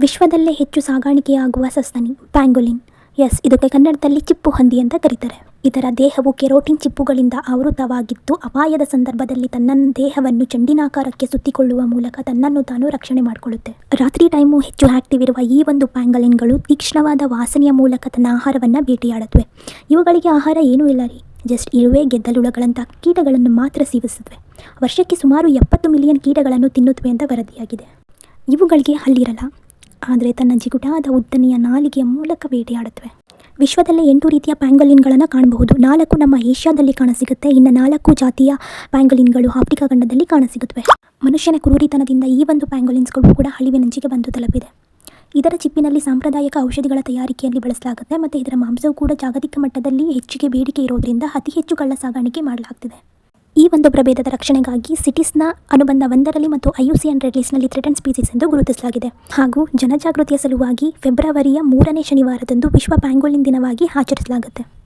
ವಿಶ್ವದಲ್ಲೇ ಹೆಚ್ಚು ಸಾಗಾಣಿಕೆಯಾಗುವ ಸಸ್ತನಿ, ಪ್ಯಾಂಗೋಲಿನ್. ಎಸ್ ಇದಕ್ಕೆ ಕನ್ನಡದಲ್ಲಿ ಚಿಪ್ಪು ಹಂದಿ ಅಂತ ಕರೀತಾರೆ. ಇದರ ದೇಹವು ಕೆರೋಟಿನ್ ಚಿಪ್ಪುಗಳಿಂದ ಆವೃತವಾಗಿದ್ದು, ಅಪಾಯದ ಸಂದರ್ಭದಲ್ಲಿ ತನ್ನ ದೇಹವನ್ನು ಚಂಡಿನಾಕಾರಕ್ಕೆ ಸುತ್ತಿಕೊಳ್ಳುವ ಮೂಲಕ ತನ್ನನ್ನು ತಾನು ರಕ್ಷಣೆ ಮಾಡಿಕೊಳ್ಳುತ್ತೆ. ರಾತ್ರಿ ಟೈಮು ಹೆಚ್ಚು ಆಕ್ಟಿವ್ ಇರುವ ಈ ಒಂದು ಪ್ಯಾಂಗಲಿನ್ಗಳು ತೀಕ್ಷ್ಣವಾದ ವಾಸನೆಯ ಮೂಲಕ ತನ್ನ ಆಹಾರವನ್ನು ಬೇಟೆಯಾಡುತ್ತವೆ ಇವುಗಳಿಗೆ ಆಹಾರ ಏನೂ ಇಲ್ಲ ರೀ. ಜಸ್ಟ್ ಇರುವೆ, ಗೆದ್ದಲುಳಗಳಂಥ ಕೀಟಗಳನ್ನು ಮಾತ್ರ ಸೇವಿಸುತ್ತವೆ. ವರ್ಷಕ್ಕೆ ಸುಮಾರು ಎಪ್ಪತ್ತು ಮಿಲಿಯನ್ ಕೀಟಗಳನ್ನು ತಿನ್ನುತ್ತವೆ ಅಂತ ವರದಿಯಾಗಿದೆ. ಇವುಗಳಿಗೆ ಹಲ್ಲಿರಲ್ಲ ಆದರೆ ತನ್ನ ಜಿಗುಟಾದ ಉದ್ದನೆಯ ನಾಲಿಗೆಯ ಮೂಲಕ ಬೇಟೆಯಾಡುತ್ತವೆ. ವಿಶ್ವದಲ್ಲೇ ಎಂಟು ರೀತಿಯ ಪ್ಯಾಂಗಲಿನ್ಗಳನ್ನು ಕಾಣಬಹುದು. ನಾಲ್ಕು ನಮ್ಮ ಏಷ್ಯಾದಲ್ಲಿ ಕಾಣಸಿಗುತ್ತೆ. ಇನ್ನು ನಾಲ್ಕು ಜಾತಿಯ ಪ್ಯಾಂಗಲಿನ್ಗಳು ಆಫ್ರಿಕಾ ಖಂಡದಲ್ಲಿ ಕಾಣಸಿಗುತ್ತವೆ. ಮನುಷ್ಯನ ಕ್ರೂರಿತನದಿಂದ ಈ ಒಂದು ಪ್ಯಾಂಗಲಿನ್ಸ್ಗಳು ಕೂಡ ಅಳಿವಿನಂಚಿಗೆ ಬಂದು ತಲುಪಿದೆ. ಇದರ ಚಿಪ್ಪಿನಲ್ಲಿ ಸಾಂಪ್ರದಾಯಿಕ ಔಷಧಿಗಳ ತಯಾರಿಕೆಯಲ್ಲಿ ಬಳಸಲಾಗುತ್ತೆ. ಮತ್ತು ಇದರ ಮಾಂಸವು ಕೂಡ ಜಾಗತಿಕ ಮಟ್ಟದಲ್ಲಿ ಹೆಚ್ಚಿಗೆ ಬೇಡಿಕೆ ಇರೋದ್ರಿಂದ ಅತಿ ಹೆಚ್ಚು ಕಳ್ಳ ಸಾಗಾಣಿಕೆ ಮಾಡಲಾಗ್ತಿದೆ. ಈ ಒಂದು ಪ್ರಭೇದದ ರಕ್ಷಣೆಗಾಗಿ ಸಿಟಿಸ್ನ ಅನುಬಂಧ ಒಂದರಲ್ಲಿ ಮತ್ತು ಐಯುಸಿಎನ್ ಎನ್ ಲಿಸ್ಟ್ನಲ್ಲಿ ಥ್ರೆಟನ್ ಸ್ಪೀಸೀಸ್ ಎಂದು ಗುರುತಿಸಲಾಗಿದೆ. ಹಾಗೂ ಜನಜಾಗೃತಿಯ ಸಲುವಾಗಿ ಫೆಬ್ರವರಿಯ ಮೂರನೇ ಶನಿವಾರದಂದು ವಿಶ್ವ ಪ್ಯಾಂಗೋಲಿನ್ ದಿನವಾಗಿ ಆಚರಿಸಲಾಗುತ್ತೆ.